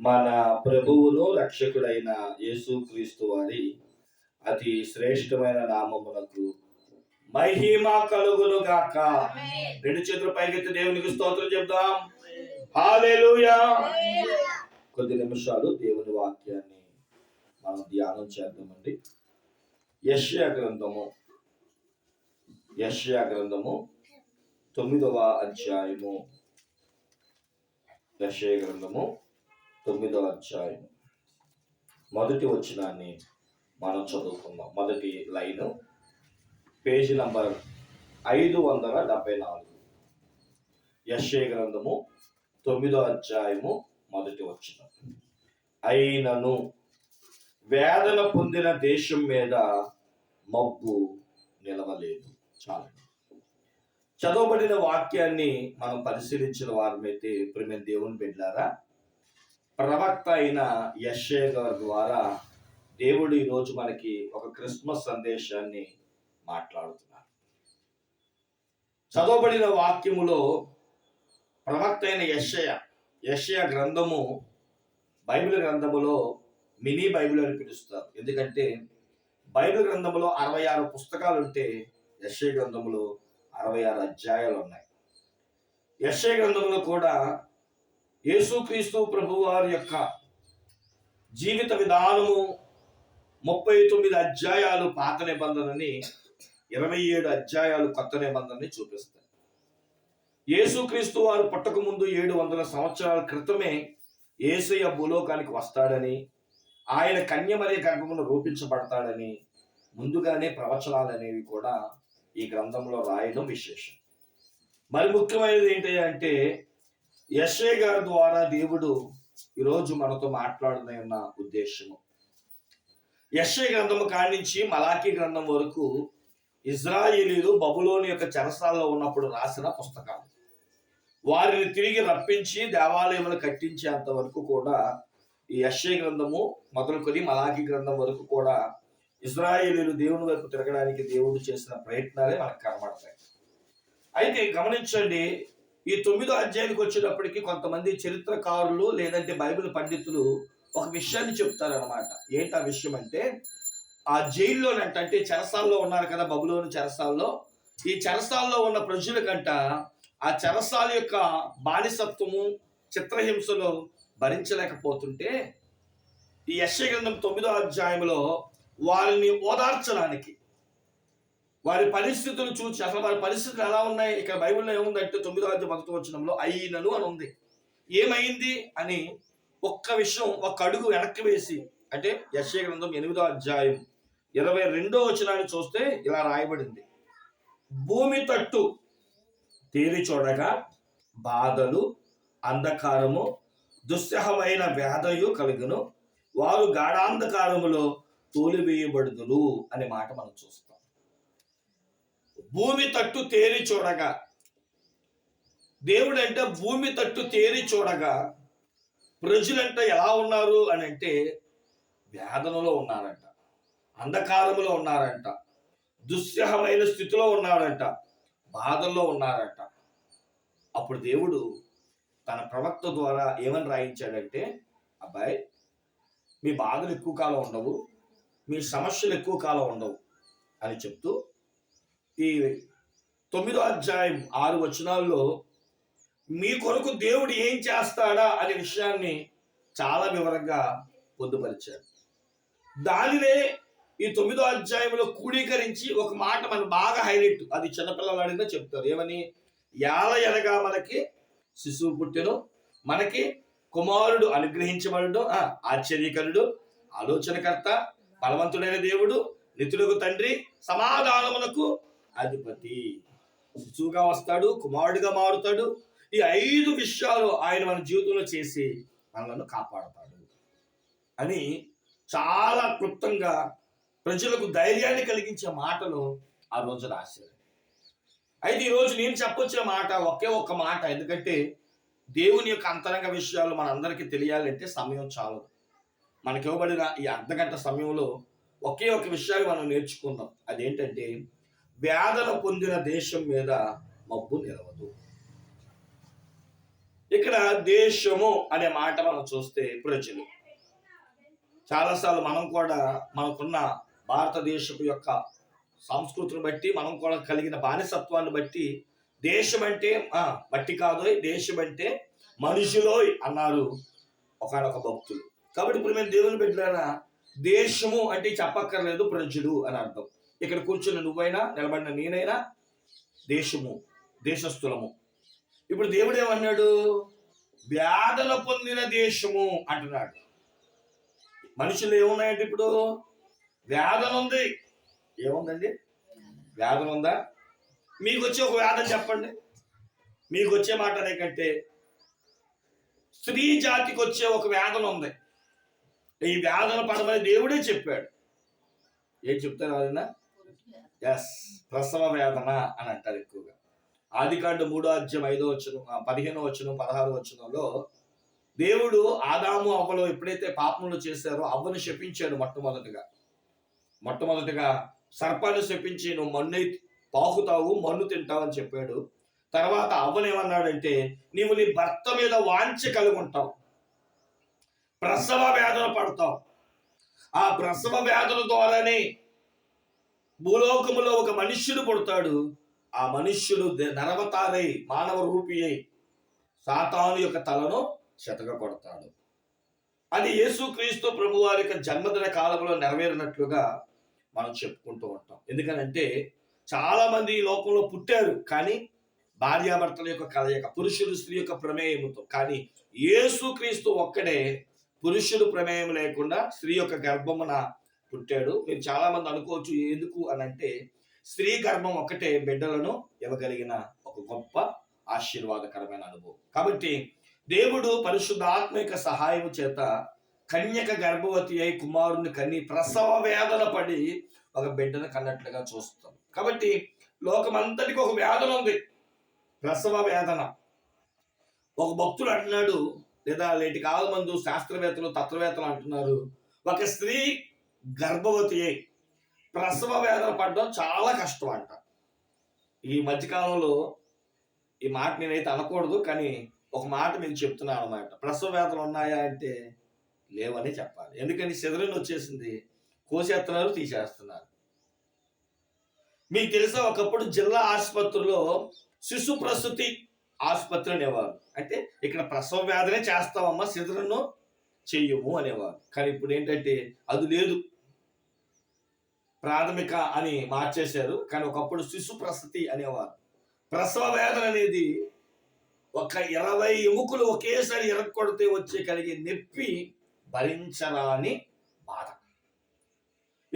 మన ప్రభువును రక్షకుడైన యేసుక్రీస్తు వారి అతి శ్రేష్టమైన నామమునకు మహిమ కలుగును గాక. రెండు చేతులు పైకెత్తి దేవునికి స్తోత్రం చెప్దాం. హల్లెలూయా. కొద్ది నిమిషాలు దేవుని వాక్యాన్ని మనం ధ్యానం చేద్దామండి. యెషయా గ్రంథము. యెషయా గ్రంథము తొమ్మిదవ అధ్యాయము. యెషయా గ్రంథము తొమ్మిదవ అధ్యాయం మొదటి వచనాన్ని మనం చదువుకుందాం. మొదటి లైను పేజీ నంబర్ ఐదు వందల డెబ్బై నాలుగు. యశ్య గ్రంథము తొమ్మిదో అధ్యాయము మొదటి వచనం. అయినను వేదన పొందిన దేశం మీద మబ్బు నిలవలేదు. చాలు. చదవబడిన వాక్యాన్ని మనం పరిశీలించిన వారమైతే ప్రేమ దేవుని బిడ్డారా ప్రవక్త అయిన యశ్య గారి ద్వారా దేవుడు ఈరోజు మనకి ఒక క్రిస్మస్ సందేశాన్ని మాట్లాడుతున్నారు. చదవబడిన వాక్యములో ప్రవక్త అయిన యశయ యశయ గ్రంథము బైబిల్ గ్రంథములో మినీ బైబిల్ అని పిలుస్తారు. ఎందుకంటే బైబిల్ గ్రంథములో అరవై ఆరు పుస్తకాలు ఉంటే యశయ గ్రంథములో అరవై ఆరు అధ్యాయాలు ఉన్నాయి. యశయ గ్రంథంలో కూడా యేసుక్రీస్తు ప్రభువారి యొక్క జీవిత విధానము ముప్పై తొమ్మిది అధ్యాయాలు పాత నిబంధనని ఇరవై ఏడు అధ్యాయాలు కొత్త నిబంధనని చూపిస్తాయి. యేసుక్రీస్తు వారు పుట్టక ముందు ఏడు వందల సంవత్సరాల క్రితమే ఏసయ్య భూలోకానికి వస్తాడని ఆయన కన్యమరే గర్భమును రూపించబడతాడని ముందుగానే ప్రవచనాలు అనేవి కూడా ఈ గ్రంథంలో రాయడం విశేషం. మరి ముఖ్యమైనది ఏంటి అంటే యశ్వ గారి ద్వారా దేవుడు ఈరోజు మనతో మాట్లాడుతున్న ఉన్న ఉద్దేశము. యశ్వ గ్రంథము కాడి నుంచి మలాఖీ గ్రంథం వరకు ఇజ్రాయేలీలు బబులోని యొక్క చెరసాల్లో ఉన్నప్పుడు రాసిన పుస్తకాలు వారిని తిరిగి రప్పించి దేవాలయములు కట్టించేంత వరకు కూడా ఈ యశ్వ గ్రంథము మొదలుకొని మలాఖీ గ్రంథం వరకు కూడా ఇజ్రాయేలీలు దేవుని వైపు తిరగడానికి దేవుడు చేసిన ప్రయత్నాలే మనకు కనబడతాయి. అయితే గమనించండి ఈ తొమ్మిదో అధ్యాయానికి వచ్చినప్పటికీ కొంతమంది చరిత్రకారులు లేదంటే బైబిల్ పండితులు ఒక విషయాన్ని చెప్తారనమాట ఏంటి ఆ విషయం అంటే ఆ జైల్లోనంట అంటే చెరసాల్లో ఉన్నారు కదా బబులోని చెరసాల్లో. ఈ చెరసాల్లో ఉన్న ప్రజల కంట ఆ చెరసాల యొక్క బానిసత్వము చిత్రహింసలు భరించలేకపోతుంటే ఈ యశగ్రంథం గ్రంథం తొమ్మిదో అధ్యాయంలో వారిని ఓదార్చడానికి వారి పరిస్థితులు చూసి అసలు వారి పరిస్థితులు ఎలా ఉన్నాయి? ఇక్కడ బైబిల్లో ఏముందంటే తొమ్మిదో అధ్యాయం మొదటి వచ్చినంలో అయినను అని ఉంది. ఏమైంది అని ఒక్క విషయం ఒక్క అడుగు వెనక్కి వేసి అంటే యశ్య గ్రంథం ఎనిమిదో అధ్యాయం ఇరవై రెండో వచనాన్ని చూస్తే ఇలా రాయబడింది. భూమి తట్టు తేరి చూడగా బాధలు అంధకారము దుస్సహమైన వ్యాధయు కలుగును. వారు గాఢాంధకారములో తోలివేయబడుదురు అనే మాట మనం చూస్తాం. భూమి తట్టు తేరి చూడగా. దేవుడు అంటే భూమి తట్టు తేరి చూడగా. ప్రజలంటే ఎలా ఉన్నారు అని అంటే వేదనలో ఉన్నారంట అంధకారములో ఉన్నారంట దుస్సహమైన స్థితిలో ఉన్నారంట బాధల్లో ఉన్నారంట. అప్పుడు దేవుడు తన ప్రవక్త ద్వారా ఏమని రాయించాడంటే అబ్బాయి మీ బాధలు ఎక్కువ కాలం ఉండవు మీ సమస్యలు ఎక్కువ కాలం ఉండవు అని చెప్తూ ఈ తొమ్మిదో అధ్యాయం ఆరు వచనాల్లో మీ కొరకు దేవుడు ఏం చేస్తాడా? అనే విషయాన్ని చాలా వివరంగా పొందుపరిచాడు దానినే ఈ తొమ్మిదో అధ్యాయంలో కూడీకరించి ఒక మాట మనం బాగా హైలైట్. అది చిన్నపిల్లలు అడిగినా చెప్తారు. ఏమని? యాల ఎనగా మనకి శిశువు పుట్టెను మనకి కుమారుడు అనుగ్రహించబడు ఆశ్చర్యకరుడు ఆలోచనకర్త బలవంతుడైన దేవుడు నితులకు తండ్రి సమాధానమునకు అధిపతి. శిశువుగా వస్తాడు కుమారుడిగా మారుతాడు. ఈ ఐదు విషయాలు ఆయన మన జీవితంలో చేసి మనలను కాపాడతాడు అని చాలా క్లుప్తంగా ప్రజలకు ధైర్యాన్ని కలిగించే మాటలు ఆ రోజు రాశారు. అయితే ఈరోజు నేను చెప్పొచ్చిన మాట ఒకే ఒక్క మాట. ఎందుకంటే దేవుని యొక్క అంతరంగ విషయాలు మనందరికీ తెలియాలంటే సమయం చాలు మనకి ఇవ్వబడిన ఈ అర్ధగంట సమయంలో ఒకే ఒక విషయాన్ని మనం నేర్చుకుందాం. అదేంటంటే వ్యాధన పొందిన దేశం మీద మబ్బు నిలవదు. ఇక్కడ దేశము అనే మాట మనం చూస్తే ప్రజలు. చాలాసార్లు మనం కూడా మనకున్న భారతదేశపు యొక్క సంస్కృతిని బట్టి మనం కూడా కలిగిన బానిసత్వాన్ని బట్టి దేశం అంటే మట్టి కాదోయ్ దేశం అంటే మనుషులోయ్ అన్నారు ఒకనొక భక్తులు కాబట్టి ఇప్పుడు మేము దేవుని బిడ్డలైనా దేశము అంటే చెప్పక్కర్లేదు ప్రజలు అని అర్థం. ఇక్కడ కూర్చున్న నువ్వైనా నిలబడిన నేనైనా దేశము దేశస్థులము. ఇప్పుడు దేవుడు ఏమన్నాడు? వ్యాధన పొందిన దేశము అంటున్నాడు. మనుషులు ఏమున్నాయంటే ఇప్పుడు? వ్యాధన ఉంది. ఏముందండి? వ్యాధన ఉందా? మీకు వచ్చే ఒక వ్యాధ చెప్పండి. మీకు వచ్చే మాట అనే కంటే స్త్రీ జాతికి వచ్చే ఒక వేదన ఉంది. ఈ వేదన పడమని దేవుడే చెప్పాడు. ఏం చెప్తారు ఆయన ఎస్ ప్రసవ వేదన అని అంటారు ఎక్కువగా. ఆదికాండ మూడో అధ్యయం ఐదో వచ్చును పదిహేనో వచ్చును పదహారు వచ్చునులో దేవుడు ఆదాము అవ్వలో ఎప్పుడైతే పాపములు చేశారో అవ్వను శపించాడు మొట్టమొదటిగా. మొట్టమొదటిగా సర్పాన్ని శపించి నువ్వు మన్ను పాకుతావు మన్ను తింటావు అని చెప్పాడు. తర్వాత అవ్వను ఏమన్నాడంటే నీవు నీ భర్త మీద వాంఛ కలిగి ఉంటావు. ప్రసవ వేదన పడతావు. ఆ ప్రసవ వేదన ద్వారానే భూలోకములో ఒక మనుష్యుడు పుడతాడు. ఆ మనుష్యుడు నరవతారై మానవ రూపి అయి సాతాను యొక్క తలను శతక కొడతాడు అది యేసుక్రీస్తు ప్రభు వారి యొక్క జన్మదిన కాలంలో నెరవేరినట్లుగా మనం చెప్పుకుంటూ ఉంటాం. ఎందుకనంటే చాలా మంది ఈ లోకంలో పుట్టారు కానీ భార్యాభర్తల యొక్క కలయిక పురుషుడు స్త్రీ యొక్క ప్రమేయముతో కానీ యేసుక్రీస్తు ఒక్కడే పురుషుడు ప్రమేయం లేకుండా స్త్రీ యొక్క గర్భమున పుట్టాడు. మీరు చాలా మంది అనుకోవచ్చు ఎందుకు? అని అంటే స్త్రీ గర్భం ఒక్కటే బిడ్డలను ఇవ్వగలిగిన ఒక గొప్ప ఆశీర్వాదకరమైన అనుభవం. కాబట్టి దేవుడు పరిశుద్ధాత్మ యొక్క సహాయం చేత కన్యక గర్భవతి అయి కుమారుని కన్ని ప్రసవ వేదన పడి ఒక బిడ్డను కన్నట్లుగా చూస్తాం. కాబట్టి లోకమంతటికి ఒక వేదన ఉంది. ప్రసవ వేదన. ఒక భక్తుడు అంటున్నాడు లేదా నేటి కాలం మందు శాస్త్రవేత్తలు తత్వవేత్తలు అంటున్నారు ఒక స్త్రీ గర్భవతి అయి ప్రసవ వేదన పడడం చాలా కష్టం అంట ఈ మధ్యకాలంలో ఈ మాట నేనైతే అనకూడదు కానీ ఒక మాట నేను చెప్తున్నాను అనమాట ప్రసవ వేదనలు ఉన్నాయా అంటే లేవని చెప్పాలి. ఎందుకని? సెదరిని వచ్చేసింది. కోసేస్తున్నారు తీసేస్తున్నారు. మీకు తెలుసా? ఒకప్పుడు జిల్లా ఆసుపత్రిలో శిశు ప్రసూతి ఆసుపత్రి అనేవారు. అంటే ఇక్కడ ప్రసవ వ్యాధినే చేస్తామమ్మా శిథిరను చెయ్యము అనేవారు. కానీ ఇప్పుడు ఏంటంటే అది లేదు. ప్రాథమిక అని మార్చేశారు. కానీ ఒకప్పుడు శిశు ప్రసూతి అనేవారు. ప్రసవ వేదన అనేది ఒక ఇరవై ఎముకలు ఒకేసారి ఇరక్కొడితే వచ్చే కలిగే నొప్పి భరించరాని బాధ.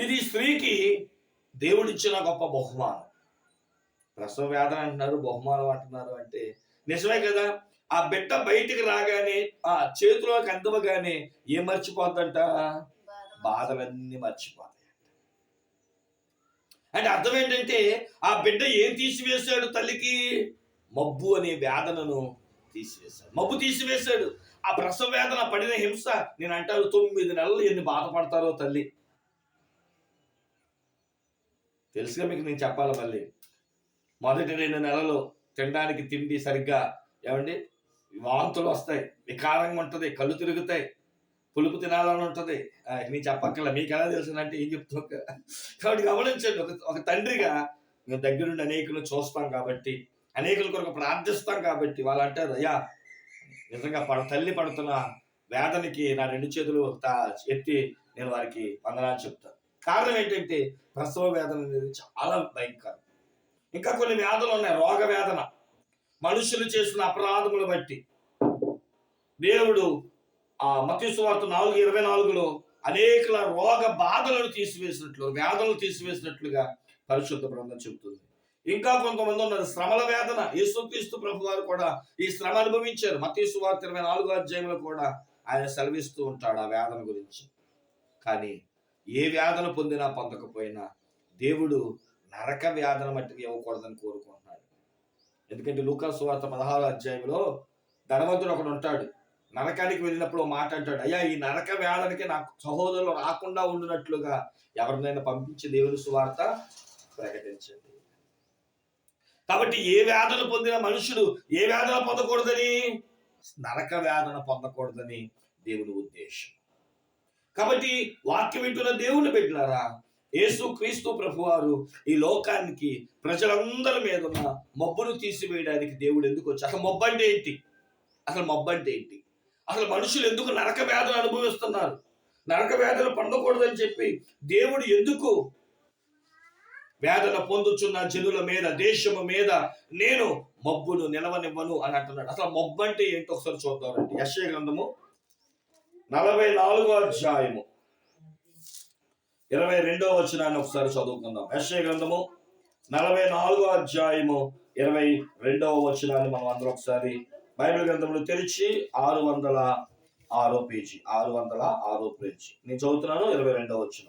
ఇది స్త్రీకి దేవుడిచ్చిన గొప్ప బహుమానం. ప్రసవ వేదన అంటున్నారు బహుమానం అంటున్నారు అంటే నిజమే కదా? ఆ బిడ్డ బయటికి రాగానే ఆ చేతిలోకి అందవగానే ఏం మర్చిపోద్దంట? బాధలన్నీ మర్చిపోతాయి. అంటే అర్థం ఏంటంటే ఆ బిడ్డ ఏం తీసివేశాడు తల్లికి? మబ్బు అనే వేదనను తీసివేశాడు. మబ్బు తీసివేశాడు. ఆ ప్రసవ వేదన పడిన హింస నేను అంటాను తొమ్మిది నెలలు ఎన్ని బాధపడతారో తల్లి. తెలుసుగా మీకు నేను చెప్పాలి మళ్ళీ? మొదటి రెండు నెలలు తినడానికి తిండి సరిగ్గా ఏమండి? వాంతులు వస్తాయి. వికారంగా ఉంటుంది. కళ్ళు తిరుగుతాయి. పులుపు తినాలని ఉంటుంది. ఆ, నేను చెప్పక్కర్లే మీకు ఎలా తెలుసునంటే ఏం చెప్తా కాబట్టి గమనించండి ఒక ఒక తండ్రిగా మేము దగ్గరుండి అనేకులను చూస్తాం కాబట్టి అనేకుల కొరకు ప్రార్థిస్తాం కాబట్టి వాళ్ళు అంటారు అయ్యా నిజంగా పడ తల్లి పడుతున్న వేదనకి నా రెండు చేతులు ఎత్తి నేను వారికి వందనాలు చెప్తాను కారణం ఏంటంటే ప్రసవ వేదన అనేది చాలా భయంకరం. ఇంకా కొన్ని వ్యాధులు ఉన్నాయి రోగ వేదన. మనుషులు చేసిన అపరాధములు బట్టి దేవుడు ఆ మత్స్సు వార్త నాలుగు ఇరవై నాలుగులో అనేకల రోగ బాధలను తీసివేసినట్లు వ్యాధులను తీసివేసినట్లుగా పరిశుద్ధ బృందం చెబుతుంది. ఇంకా కొంతమంది ఉన్నారు శ్రమల వేదన. యేసుక్రీస్తు ప్రభు వారు కూడా ఈ శ్రమ అనుభవించారు. మతీసు వార్త ఇరవై నాలుగో అధ్యాయంలో కూడా ఆయన సెలవిస్తూ ఉంటాడు ఆ వేదన గురించి. కానీ ఏ వేదన పొందినా పొందకపోయినా దేవుడు నరక వేదన మట్టికి ఇవ్వకూడదని కోరుకుంటున్నాడు. ఎందుకంటే లూకాసు వార్త పదహారు అధ్యాయంలో ధనవంతుడు ఒకడు ఉంటాడు. నరకానికి వెళ్ళినప్పుడు ఓ అయ్యా ఈ నరక వేదనకి నాకు సహోదరులు రాకుండా ఉండినట్లుగా ఎవరినైనా పంపించి దేవుని సువార్త ప్రకటించండి. కాబట్టి ఏ వేదన పొందిన మనుషుడు ఏ వేదన పొందకూడదని? నరక వేదన పొందకూడదని దేవుని ఉద్దేశం. కాబట్టి వాక్యం వింటున్న దేవుని బిడ్డలారా యేసు క్రీస్తు ప్రభువారు ఈ లోకానికి ప్రజలందరి మీద ఉన్న మబ్బును తీసివేయడానికి దేవుడు ఎందుకు వచ్చి అసలు మబ్బు అంటే ఏంటి? అసలు మబ్బు అంటే ఏంటి? అసలు మనుషులు ఎందుకు నరక వ్యాధులు అనుభవిస్తున్నారు? నరక వ్యాధులు పొందకూడదని చెప్పి దేవుడు ఎందుకు వేదన పొందుచున్న జనుల మీద దేశము మీద నేను మబ్బును నిలవనివ్వను అని అంటున్నాడు. అసలు మబ్బు అంటే ఏంటో ఒకసారి చూద్దామండి యశ్య గ్రంథము నలభై నాలుగో అధ్యాయము. ఇరవై రెండవ వచనాన్ని ఒకసారి చదువుకుందాం. యశ్య గ్రంథము నలభై నాలుగో అధ్యాయము ఇరవై రెండవ వచనాన్ని మనం అందరం ఒకసారి బైబిల్ గ్రంథంలో తెరిచి ఆరు వందల ఆరో పేజీ ఆరు వందల ఆరో పేజీ. నేను చదువుతున్నాను ఇరవై రెండవ వచ్చిన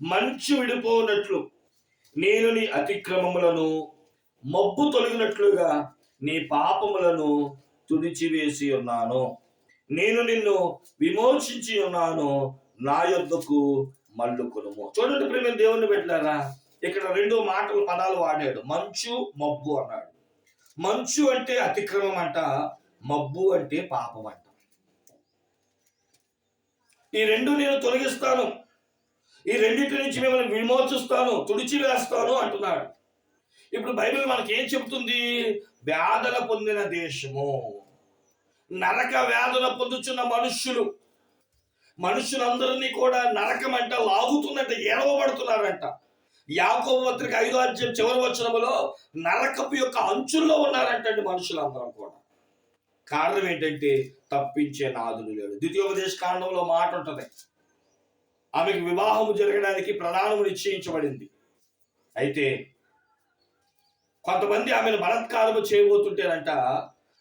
మంచు విడిపోనట్లు నేను నీ అతిక్రమములను మబ్బు తొలగినట్లుగా నీ పాపములను తుడిచివేసి ఉన్నాను. నేను నిన్ను విమోచించి ఉన్నాను నా యొద్దకు మల్లుకునుము చూడండి ప్రేమ దేవుణ్ణి పెట్టినారా ఇక్కడ రెండు మాటలు పదాలు వాడాడు. మంచు మబ్బు అన్నాడు. మంచు అంటే అతిక్రమం అంట మబ్బు అంటే పాపం అంట. ఈ రెండు నేను తొలగిస్తాను. ఈ రెండింటి నుంచి మిమ్మల్ని విమోచిస్తాను తుడిచివేస్తాను అంటున్నాడు. ఇప్పుడు బైబిల్ మనకి ఏం చెప్తుంది వేదన పొందిన దేశము. నరక వేదన పొందుచున్న మనుష్యులు. మనుషులందరినీ కూడా నరకం అంట లాగుతుందంట ఏడవబడుతున్నారంట. యాకోబు పత్రిక ఐదో అధ్యాయం చివరి వచనములో నరకపు యొక్క అంచుల్లో ఉన్నారంటండి మనుషులందరం కూడా. కారణం ఏంటంటే తప్పించే నాదులు లేడు. ద్వితీయోపదేశ కాండంలో మాట ఉంటుంది. ఆమెకు వివాహము జరగడానికి ప్రధానము నిశ్చయించబడింది. అయితే కొంతమంది ఆమెను బలత్కారము చేయబోతుంటేనంట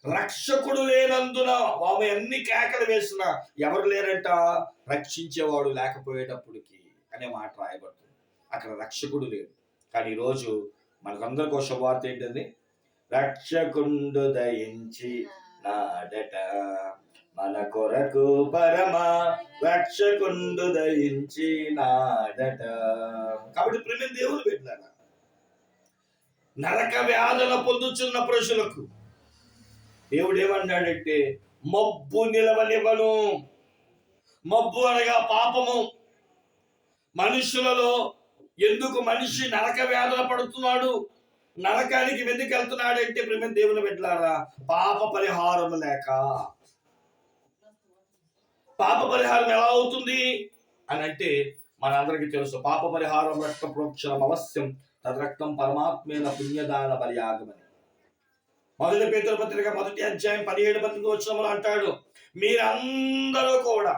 రక్షకుడు లేనందున ఆమె అన్ని కేకలు వేసిన ఎవరు లేరంట? రక్షించేవాడు లేకపోయేటప్పటికి అనే మాట రాయబడుతుంది. అక్కడ రక్షకుడు లేడు. కానీ ఈరోజు మనకందరికి ఒక శుభవార్త ఏంటండి? రక్షకుండు దయించి నాడట మన కొరకు పరమ రక్షకుండు దయించి నాడట. కాబట్టి ప్రేమ దేవుడు పెట్టారా నరక వ్యాధుల పొందుచున్న ప్రజలకు దేవుడు ఏమన్నాడంటే మబ్బు నిలవనివ్వను. మబ్బు అనగా పాపము. మనుషులలో ఎందుకు మనిషి నరక వ్యాధుల పడుతున్నాడు? నరకానికి వెందుకు వెళ్తున్నాడంటే ప్రేమ దేవుని పెట్టారా పాప పరిహారం లేక. పాప పరిహారం ఎలా అవుతుంది? అని అంటే మనందరికీ తెలుసు పాప పరిహారం రక్త ప్రోక్షణం అవశ్యం తద్రక్తం పరమాత్మైన పుణ్యదాన పర్యాగమని మొదటి పేతుల పత్రిక మొదటి అధ్యాయం పదిహేడు పద్దెనిమిది వచ్చినములు అంటాడు మీరందరూ కూడా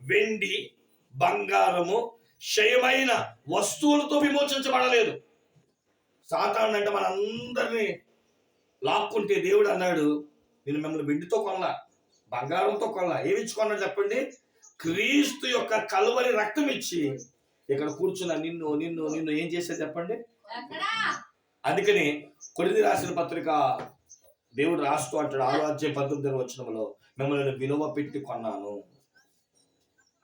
వెండి బంగారము క్షయమైన వస్తువులతో విమోచించబడలేదు. సాతాను అంటే మనందరినీ లాక్కుంటే దేవుడు అన్నాడు నేను మిమ్మల్ని వెండితో కొనలా బంగారంతో కొనలా ఏమి ఇచ్చి కొన్నాడు చెప్పండి? క్రీస్తు యొక్క కలువరి రక్తం ఇచ్చి ఇక్కడ కూర్చున్న నిన్ను నిన్ను నిన్ను ఏం చేసేది చెప్పండి? అందుకని కొరిది రాసిన పత్రిక దేవుడు రాస్తూ అంటాడు. ఆరో అధ్యాయం పంతొమ్మిది వచ్చినములో మిమ్మల్ని విలువ పెట్టి కొన్నాను.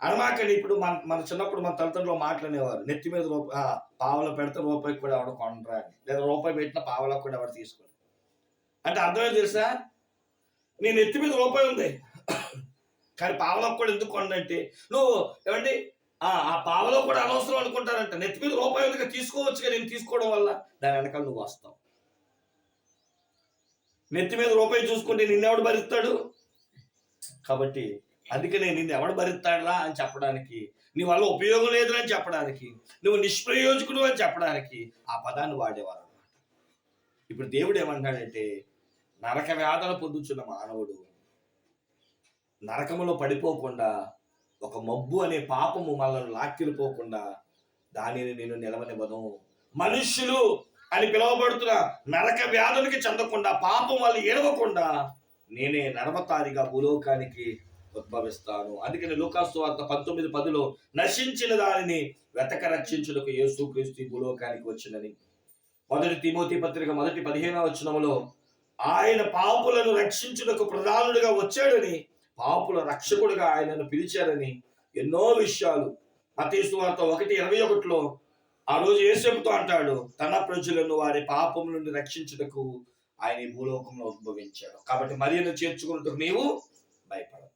అనమాకండి ఇప్పుడు మన మన చిన్నప్పుడు మన తల్లిదండ్రులు మాట్లాడేవారు. నెత్తి మీద రూప ఆ, పావలో పెడితే రూపాయికి కూడా ఎవడ కొనరా లేదా రూపాయి పెట్టిన పావలో కూడా ఎవరు తీసుకోరు అంటే అర్థమే తెలుసా? నీ నెత్తి మీద రూపాయి ఉంది. కానీ పావలకు కూడా ఎందుకు కొనంటే నువ్వు ఏమండి ఆ పావలో కూడా అనవసరం అనుకుంటారంట. నెత్తి మీద రూపాయి ఉంది తీసుకోవచ్చు నేను తీసుకోవడం వల్ల. దాని వెనకాల నువ్వు వస్తావు. నెత్తి మీద రూపాయి చూసుకుంటే నిన్నెవడు భరిస్తాడు? కాబట్టి అందుకనే నిన్ను ఎవడు భరిస్తాడా అని చెప్పడానికి. నీ వల్ల ఉపయోగం లేదు అని చెప్పడానికి. నువ్వు నిష్ప్రయోజకుడు అని చెప్పడానికి ఆ పదాన్ని వాడేవారు అనమాట ఇప్పుడు దేవుడు ఏమంటాడంటే నరక వేదన పొందుచున్న మానవుడు నరకములో పడిపోకుండా ఒక మబ్బు అనే పాపము మనల్ని లాక్కిరిపోకుండా దానిని నేను నిలవనివ్వను. మనుష్యులు అని పిలువబడుతున్న నరక వ్యాధులకి చెందకుండా పాపం వాళ్ళు ఏడవకుండా నేనే నరవతారిగా భూలోకానికి ఉద్భవిస్తాను. అందుకని లూకాసు వార్త పంతొమ్మిది పదిలో నశించిన దానిని వెతక రక్షించుటకు యేసు క్రీస్తు భూలోకానికి వచ్చినని. మొదటి తిమోతి పత్రిక మొదటి పదిహేనవ వచనములో ఆయన పాపులను రక్షించుటకు ప్రధానుడిగా వచ్చాడని పాపుల రక్షకుడిగా ఆయనను పిలిచారని ఎన్నో విషయాలు. మతేసు వార్త ఒకటి ఇరవై ఒకటిలో ఆ రోజు ఏసేపుతో అంటాడు తన ప్రజలను వారి పాపం నుండి రక్షించుటకు ఆయన భూలోకంలో ఉద్భవించాడు. కాబట్టి మరియను చేర్చుకున్నట్టు నీవు భయపడదు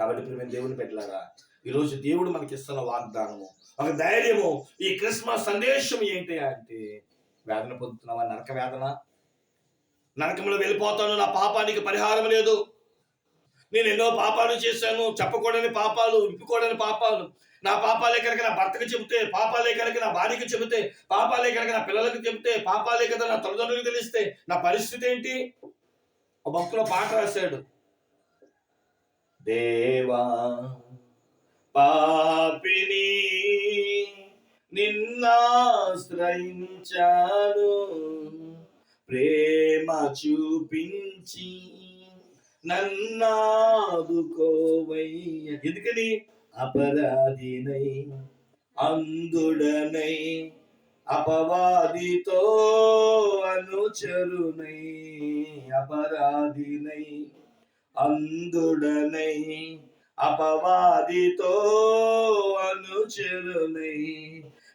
కాబట్టి ప్రేమ దేవుని పెట్టారా ఈరోజు దేవుడు మనకి ఇస్తున్న వాగ్దానము ఒక ధైర్యము ఈ క్రిస్మస్ సందేశం ఏంటి అంటే వేదన పొందుతున్నావా? నరక వేదన? నరకంలో వెళ్ళిపోతాను నా పాపానికి పరిహారం లేదు. నేను ఎన్నో పాపాలు చేశాను చెప్పకూడని పాపాలు విప్పుకోడని పాపాలు. నా పాపాలే కనుక నా భర్తకు చెబితే పాపాలే కనుక నా భార్యకు చెబితే పాపాలే కనుక నా పిల్లలకు చెబితే పాపాలే కదా నా తల్లిదండ్రులకు తెలిస్తే నా పరిస్థితి ఏంటి? ఒక భక్తులో పాట రాశాడు. దేవా పాపిని నిన్నాశ్రయించాను. ప్రేమ చూపించి నన్నాదుకోవయ్య. ఎందుకని? అపరాధినై అందుడనై అపవాదితో అనుచరునై అపరాధినై. అందుడనై అపవాదితో అనుచరునై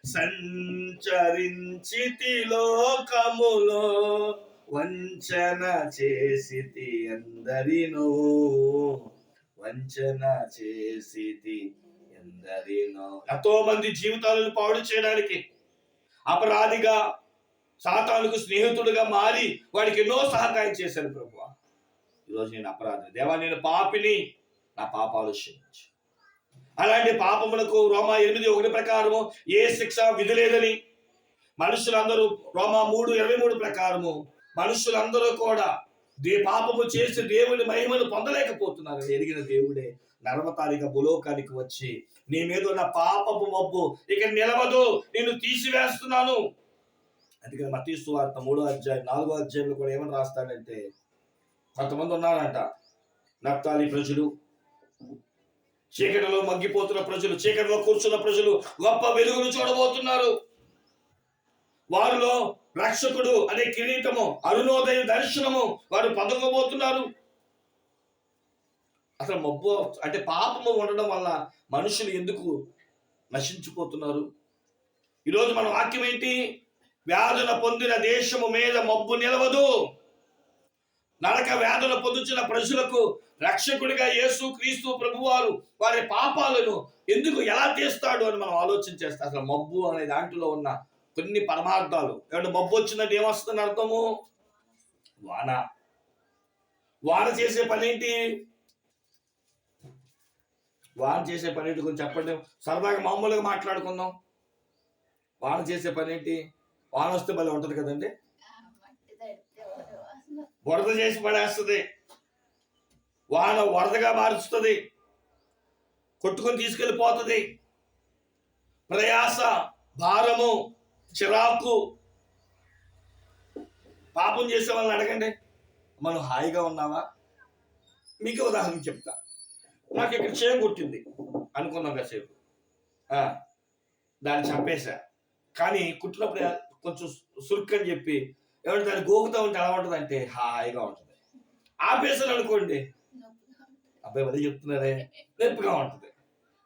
సంచరించి లోకములో వంచన చేసితి అందరినో వంచన చేసితి ఎందరినో ఎంతో మంది జీవితాలను పాడు చేయడానికి అపరాధిగా సాతానుకు స్నేహితుడుగా మారి వాడికి ఎన్నో సహకారం చేశాను ప్రభు. ఈరోజు నేను అపరాధం. దేవా నేను పాపిని నా పాపాలు క్షమించు. అలాంటి పాపములకు రోమా ఎనిమిది ఒకటి ప్రకారము ఏ శిక్ష విధి లేదని మనుషులందరూ రోమా మూడు ఇరవై మూడు ప్రకారము మనుషులందరూ కూడా దే పాపము చేసి దేవుని మహిమను పొందలేకపోతున్నారు ఎరిగిన దేవుడే నర్మతారిక భూలోకానికి వచ్చి నీ మీద ఉన్న పాపపు మబ్బు ఇక నిలవదు నేను తీసివేస్తున్నాను. అందుకని మతీసు వార్త మూడో అధ్యాయం నాలుగో అధ్యాయంలో కూడా ఏమని రాస్తాడంటే కొంతమంది ఉన్నారంట నప్తాలి ప్రజలు చీకటిలో మగ్గిపోతున్న ప్రజలు చీకటిలో కూర్చున్న ప్రజలు గొప్ప వెలుగును చూడబోతున్నారు. వారిలో రక్షకుడు అనే కిరీటము అరుణోదయ దర్శనము వారు పొందకపోతున్నారు అసలు మబ్బు అంటే పాపము ఉండడం వల్ల మనుషులు ఎందుకు నశించిపోతున్నారు? ఈరోజు మన వాక్యం ఏంటి? వ్యాధుల పొందిన దేశము మీద మబ్బు నిలవదు. నరక వ్యాధులు పొందుతున్న ప్రజలకు రక్షకుడిగా యేసు క్రీస్తు ప్రభువారు వారి పాపాలను ఎందుకు ఎలా తీస్తాడు అని మనం ఆలోచన చేస్తే అసలు మబ్బు అనే దాంట్లో ఉన్న కొన్ని పరమార్థాలు. ఏమంటే మబ్బు వచ్చిందంటే ఏమొస్తుందని అర్థము? వాన. వాన చేసే పని ఏంటి వాన చేసే పని ఏంటి కొంచెం చెప్పండి. సరదాగా మామూలుగా మాట్లాడుకుందాం. వాన చేసే పని ఏంటి వాన వస్తే భలే ఉంటుంది కదండి. వరద చేసి పడేస్తుంది. వాన వరదగా మారుస్తుంది. కొట్టుకొని తీసుకెళ్ళిపోతుంది. ప్రయాస భారము చిరాకు. పాపం చేసే వాళ్ళని అడగండి. మనం హాయిగా ఉన్నావా? మీకు ఉదాహరణ చెప్తా. నాకు ఇక్కడ చేయం కొట్టింది. అనుకున్నాం కాసేపు. దాన్ని చంపేశా. కానీ కుట్టినప్పుడు కొంచెం సురుక్ అని చెప్పి ఏమంటే దాన్ని గోకుతా ఉంటే ఎలా ఉంటుంది అంటే హాయిగా ఉంటుంది. ఆపేసాను అనుకోండి. అబ్బాయి అదే చెప్తున్నారే నొప్పిగా ఉంటుంది.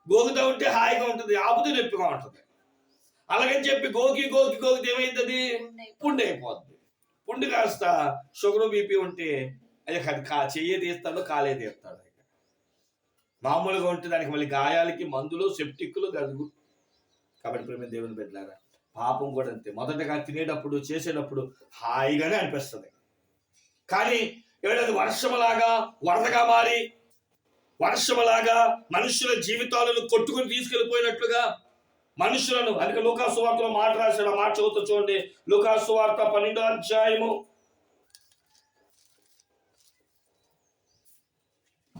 గోకుతా ఉంటే హాయిగా ఉంటుంది ఆపుతే నొప్పిగా ఉంటుంది. అలాగని చెప్పి గోకి గోకి గోకితే ఏమైతుంది? పుండు అయిపోద్ది. పుండు కాస్త షుగర్ బీపీ ఉంటే అది కా చెయ్యే తీస్తాడు కాలే తీస్తాడు మామూలుగా ఉంటే దానికి మళ్ళీ గాయాలకి మందులు సెప్టిక్లు గదుగు. కాబట్టి ప్రేమ దేవుని పెట్టారా పాపం కూడా అంతే. మొదటగా తినేటప్పుడు చేసేటప్పుడు హాయిగానే అనిపిస్తుంది. కానీ ఏడాది వర్షములాగా వరదగా మారి వర్షములాగా మనుషుల జీవితాలను కొట్టుకుని తీసుకెళ్ళిపోయినట్లుగా మనుషులను అందుకే లూకాసు వార్తలో మాట రాశాడు మాట చదువుతూ చూడండి. లూకాసు వార్త పన్నెండో అధ్యాయము.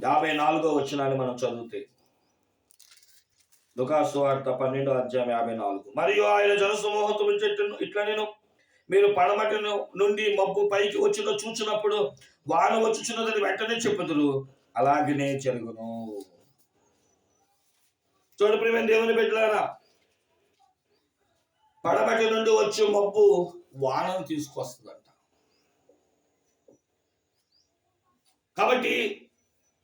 యాభై నాలుగో వచ్చినాన్ని మనం చదివితే లుకాసు వార్త పన్నెండు అధ్యాయం యాభై నాలుగు. మరియు ఆయన జనసమూహతము చెట్టును ఇట్లా నేను మీరు పడమటి నుండి మబ్బు పైకి వచ్చిన చూచినప్పుడు వాన వచ్చుచున్నదని వెంటనే చెప్పుదురు. అలాగనే జరుగును చూడు ప్రేమ దేవుని బిడ్డలారా పడమటి నుండి వచ్చే మబ్బు వానను తీసుకొస్తుందంట. కాబట్టి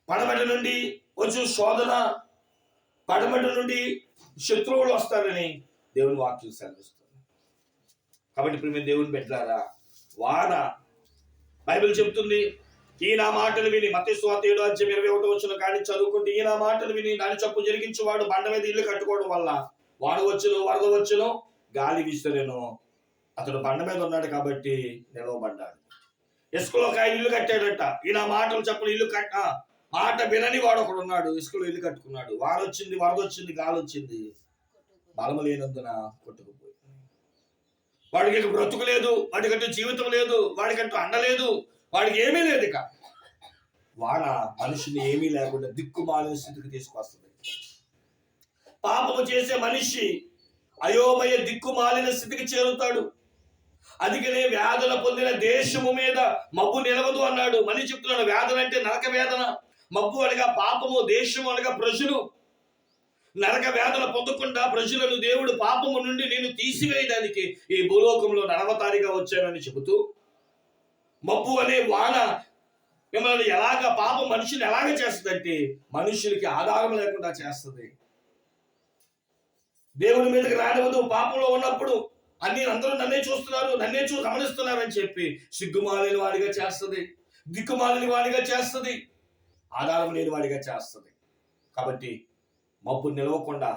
పడమటి నుండి వచ్చే శోధన పడమటి నుండి శత్రువులు వస్తారని దేవుని వాక్యం సెలవిస్తుంది. కాబట్టి ఇప్పుడు ప్రేమ దేవుని పెట్టారా వాన బైబిల్ చెప్తుంది ఈయన మాటలు విని మత స్వాత అధ్యయం ఇరవై ఒకటి వచ్చిన కానీ చదువుకుంటే ఈయన మాటలు విని దాని చప్పు జరిగించేవాడు బండ మీద ఇల్లు కట్టుకోవడం వల్ల వాడు వచ్చును వరద వచ్చును గాలి విసిరెను అతడు బండ మీద ఉన్నాడు కాబట్టి నిలవబడ్డాడు. ఇసుకలో ఒక ఇల్లు కట్టాడట. ఈయన మాటలు చెప్పలు ఇల్లు కట్ట మాట వినని వాడు ఒకడు ఉన్నాడు ఇసుకలో ఇల్లు కట్టుకున్నాడు. వారొచ్చింది వచ్చింది గాలి వచ్చింది. బలము లేనందున కొట్టుకుపోయి వాడికి ఇక బ్రతుకు లేదు వాడికంటూ జీవితం లేదు వాడికంటూ అండలేదు వాడికి ఏమీ లేదు ఇక. వాన మనిషిని ఏమీ లేకుండా దిక్కుమాలిన స్థితికి తీసుకొస్తుంది పాపము చేసే మనిషి అయోమయ దిక్కుమాలిన స్థితికి చేరుతాడు. అందుకనే వ్యాధుల పొందిన దేశము మీద మబ్బు నిలవదు అన్నాడు. మళ్ళీ చెప్తున్నాడు వ్యాధులంటే నరక వేదన. మబ్బు అనగా పాపము దేశము అనగా ప్రజలు. నరక వేదన పొందకుండా ప్రజలను దేవుడు పాపము నుండి నేను తీసివేయడానికి ఈ భూలోకంలో నడవతారిగా వచ్చానని చెబుతూ మబ్బు అనే వాన మిమ్మల్ని ఎలాగ పాపం మనుషులు ఎలాగ చేస్తుందంటే మనుషులకి ఆధారం లేకుండా చేస్తుంది. దేవుని మీదకి రానివ్వదు పాపంలో ఉన్నప్పుడు అన్ని అందరూ నన్నే చూస్తున్నారు నన్నే చూ గమనిస్తున్నారని చెప్పి సిగ్గుమాలిన వాడిగా చేస్తుంది. దిక్కుమాలిన వాడిగా చేస్తుంది. ఆధారం లేని వాడిగా చేస్తుంది. కాబట్టి మబ్బు నిలవకుండా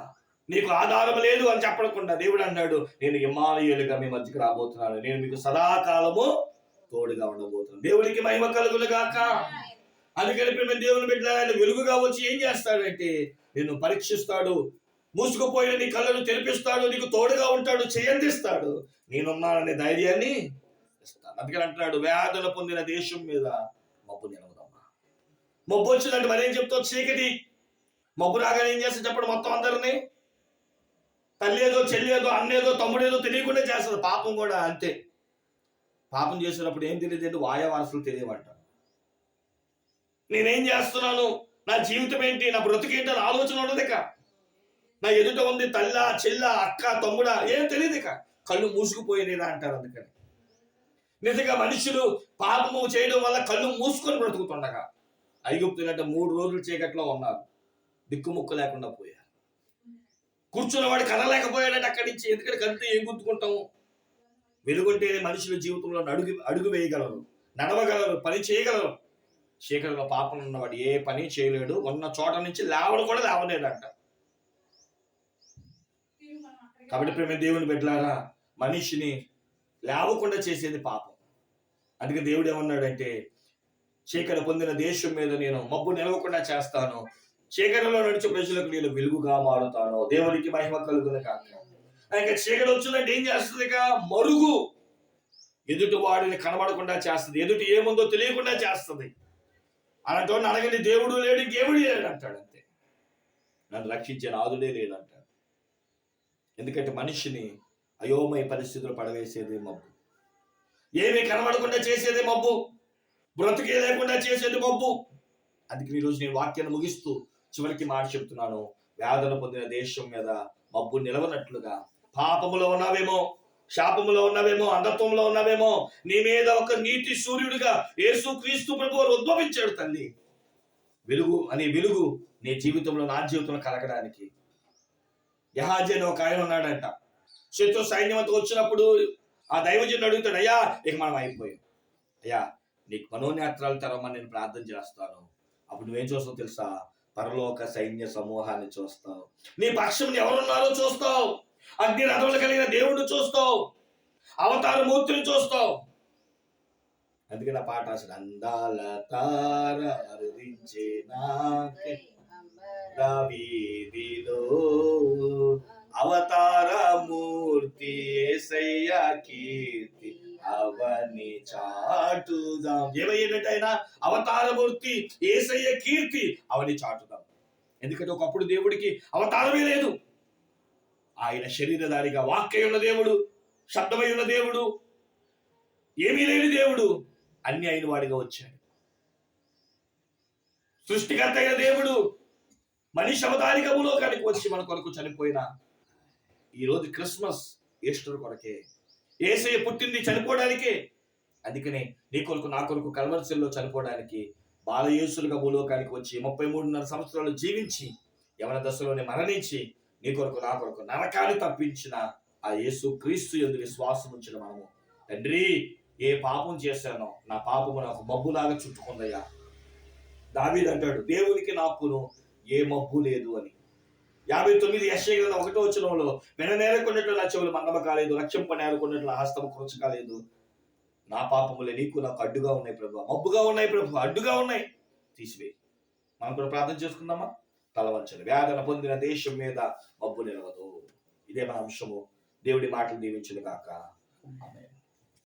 నీకు ఆధారం లేదు అని చెప్పకుండా దేవుడు అన్నాడు నేను హిమాలయులుగా మీ మధ్యకి రాబోతున్నాను. నేను మీకు సదాకాలము తోడుగా ఉండబోతున్నాను. దేవుడికి మహిమ కలుగులుగాక అందుకని మేము దేవుని బిడ్డ వెలుగుగా వచ్చి ఏం చేస్తాడంటే నిన్ను పరీక్షిస్తాడు మూసుకుపోయిన నీ కళ్ళను తెరిపిస్తాడు నీకు తోడుగా ఉంటాడు చేయందిస్తాడు నేనున్నాననే ధైర్యాన్ని ఇస్తాను. అందుకని అంటున్నాడు వ్యాధుల పొందిన దేశం మీద మబ్బు వచ్చిందంటే మరేం చెప్తావు? చీకటి. మబ్బు రాగానే ఏం చేస్తా చెప్పండి మొత్తం అందరినీ? తల్లి ఏదో చెల్లి ఏదో అన్నేదో తమ్ముడేదో తెలియకుండా చేస్తుంది పాపం కూడా అంతే. పాపం చేసినప్పుడు ఏం తెలియదు వాయా వారసులు తెలియమంట నేనేం చేస్తున్నాను? నా జీవితం ఏంటి? నా బ్రతుకేంటి అని ఆలోచన ఉండదు ఇక. నా ఎదుట ఉంది తల్ల చెల్ల అక్క తమ్ముడా ఏం తెలియదు ఇక. కళ్ళు మూసుకుపోయినరా అంటారు అందుకని. నిజంగా మనుషులు పాపము చేయడం వల్ల కళ్ళు మూసుకొని బ్రతుకుతుండగా. ఐగుప్తులంటే మూడు రోజులు చీకట్లో ఉన్నారు. దిక్కుముక్కు లేకుండా పోయారు. కూర్చున్నవాడు కదలేకపోయాడంటే అక్కడి నుంచి ఎందుకంటే కదిలితే ఏం గుర్తుకుంటాము వెలుగుంటేనే మనుషుల జీవితంలో అడుగు అడుగు వేయగలరు నడవగలరు పని చేయగలరు. చీకటిలో పాపం ఉన్నవాడు ఏ పని చేయలేడు. ఉన్న చోట నుంచి లేవడు కూడా లేవలేడంట కాబట్టి ప్రేమ దేవుని బిడ్డలారా మనిషిని లేవకుండా చేసేది పాపం. అందుకే దేవుడు ఏమన్నాడంటే చీకటి పొందిన దేశం మీద నేను మబ్బు నిలవకుండా చేస్తాను. చీకటిలో నడిచే ప్రజలకు నేను వెలుగుగా మారుతాను. దేవునికి మహిమ కలుగును కాక ఇంకా చీకటి వచ్చిందంటే ఏం చేస్తుంది ఇక? మరుగు. ఎదుటి వాడిని కనబడకుండా చేస్తుంది. ఎదుటి ఏముందో తెలియకుండా చేస్తుంది. అలాంటి అడగండి దేవుడు లేడు ఇంకేముడు లేడు? అంటాడు అంతే. నన్ను రక్షించే నాదుడే లేడు అంటాడు. ఎందుకంటే మనిషిని అయోమయ పరిస్థితులు పడవేసేదే మబ్బు. ఏమీ కనబడకుండా చేసేదే మబ్బు. బ్రతికే లేకుండా చేసేది మబ్బు అందుకే ఈరోజు నేను వాక్యాన్ని ముగిస్తూ చివరికి మాట చెప్తున్నాను. వేదన పొందిన దేశం మీద మబ్బు నిలవనట్లుగా. పాపములో ఉన్నావేమో శాపములో ఉన్నావేమో అంధత్వంలో ఉన్నావేమో నీ మీద ఒక నీతి సూర్యుడిగా యేసు క్రీస్తు ప్రభు ఉద్భవించాడు తల్లి. వెలుగు అనే వెలుగు నీ జీవితంలో నా జీవితంలో కలగడానికి. యహాజీ అని ఒక ఆయన ఉన్నాడంట. శత్రు సైన్యంతో వచ్చినప్పుడు ఆ దైవజనుడు అడుగుతాడు అయ్యా ఇక మనం అయిపోయాం అయ్యా నీకు మనోనేత్రాలు తెరవమని నేను ప్రార్థన చేస్తాను. అప్పుడు నువ్వేం చూస్తావు తెలుసా? పరలోక సైన్య సమూహాన్ని చూస్తావు. నీ పక్షం ఎవరున్నారో చూస్తావు. అగ్ని రథములు కలిగిన దేవుడిని చూస్తావు. అవతార మూర్తిని చూస్తావు. అందుకే నా పాట అసలు అందాల తార అరుదించే వీధిలో అవతార మూర్తి ఏసయ్య కీర్తి అవని చాటుదాం. ఏమయ్యేటట్టు అవతారమూర్తి ఏసయ్య కీర్తి అవని చాటుదాం. ఎందుకంటే ఒకప్పుడు దేవుడికి అవతారమే లేదు. ఆయన శరీరధారిగా వాక్య ఉన్న దేవుడు శబ్దమై ఉన్న దేవుడు ఏమీ లేని దేవుడు అన్ని అయిన వాడిగా వచ్చాడు. సృష్టికర్త అయిన దేవుడు మనిషి అవతారికములో కనుక వచ్చి మన కొరకు చనిపోయిన ఈరోజు క్రిస్మస్ ఈస్టర్ కొరకే ఏసయ్య పుట్టింది చనిపోవడానికే. అందుకనే నీ కొరకు నా కొరకు కల్వర్సెల్లో చనిపోవడానికి బాలయేసులుగా భూలోకానికి వచ్చి ముప్పై మూడున్నర సంవత్సరాలు జీవించి యవన దశలోనే మరణించి నీ కొరకు నా కొరకు నరకాన్ని తప్పించిన ఆ యేసు క్రీస్తు ఎందు విశ్వాసం ఉంచిన మనము. తండ్రి ఏ పాపం చేశానో నా పాపము నాకు మబ్బులాగా చుట్టుకుందయ్యా. దావీదంటాడు దేవునికి నాకును ఏ మబ్బు లేదు అని. యాభై తొమ్మిది యశ్ఐ గ్రంథం ఒకటో వచ్చినంలో వెననేరకున్నట్లు నా చెవులు మందమ కాలేదు లక్ష్యం పనేరుకున్నట్లు నా హస్తము కృచ కాలేదు. నా పాపములే నీకు నాకు అడ్డుగా ఉన్నాయి ప్రభు. మబ్బుగా ఉన్నాయి ప్రభు అడ్డుగా ఉన్నాయి. తీసివేయి. మనం కూడా ప్రార్థన చేసుకుందామా? తలవంచను వేదన పొందిన దేశం మీద మబ్బు నిలవదు. ఇదే మన అంశము. దేవుడి మాటలు దీవించిన కాక ఆమె